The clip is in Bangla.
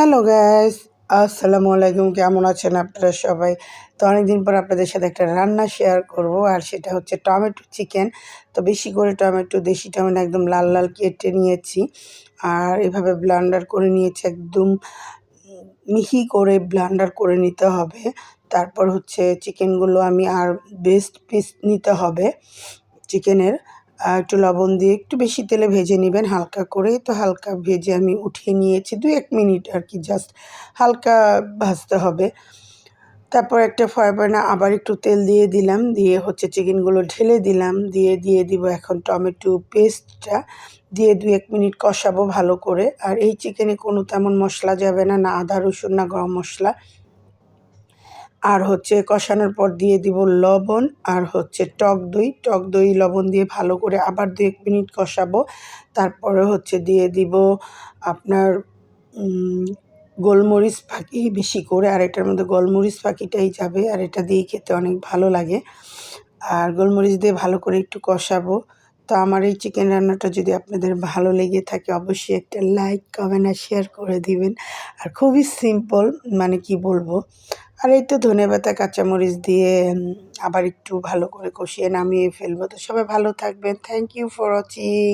হ্যালো গ্যাস আসসালামু আলাইকুম। কেমন আছেন আপনারা সবাই? তো অনেকদিন পর আপনাদের সাথে একটা রান্না শেয়ার করব, আর সেটা হচ্ছে টমেটো চিকেন তো বেশি করে টমেটো, দেশি টমেটো একদম লাল লাল কেটে নিয়েছি, আর এভাবে ব্লান্ডার করে নিয়েছি একদম মিহি করে ব্লান্ডার করে নিতে হবে। তারপর হচ্ছে চিকেনগুলো আমি আর বেস্ট পিস নিতে হবে চিকেনের একটু লবণ দিয়ে একটু বেশি তেলে ভেজে নেবেন হালকা করে তো হালকা ভেজে আমি উঠিয়ে নিয়েছি দু এক মিনিট আর কি জাস্ট হালকা ভাজতে হবে। তারপর একটা ফ্রাই প্যানে আবার একটু তেল দিয়ে দিলাম, দিয়ে হচ্ছে চিকেনগুলো ঢেলে দিলাম, দিয়ে দিয়ে দিব এখন টমেটো পেস্টটা। দিয়ে দু এক মিনিট কষাবো ভালো করে। আর এই চিকেনে কোনো তেমন মশলা যাবে না না আদা, রসুন, না গরম মশলা। আর হচ্ছে কষানোর পর দিয়ে দিব লবণ, আর হচ্ছে টক দই। টক দই, লবণ দিয়ে ভালো করে আবার দু এক মিনিট কষাবো। তারপরে হচ্ছে দিয়ে দিব আপনার গোলমরিচ ফাঁকি বেশি করে, আর এটার মধ্যে গোলমরিচ ফাঁকিটাই যাবে, আর এটা দিয়ে খেতে অনেক ভালো লাগে। আর গোলমরিচ দিয়ে ভালো করে একটু কষাবো। তো আমার এই চিকেন রান্নাটা যদি আপনাদের ভালো লেগে থাকে, অবশ্যই একটা লাইক, কমেন্ট, আর শেয়ার করে দিবেন। আর খুবই সিম্পল মানে কি বলব আর এই তো ধনে পাতা, কাঁচামরিচ দিয়ে আবার একটু ভালো করে কষিয়ে নামিয়ে ফেলব। তো সবাই ভালো থাকবেন। Thank you for watching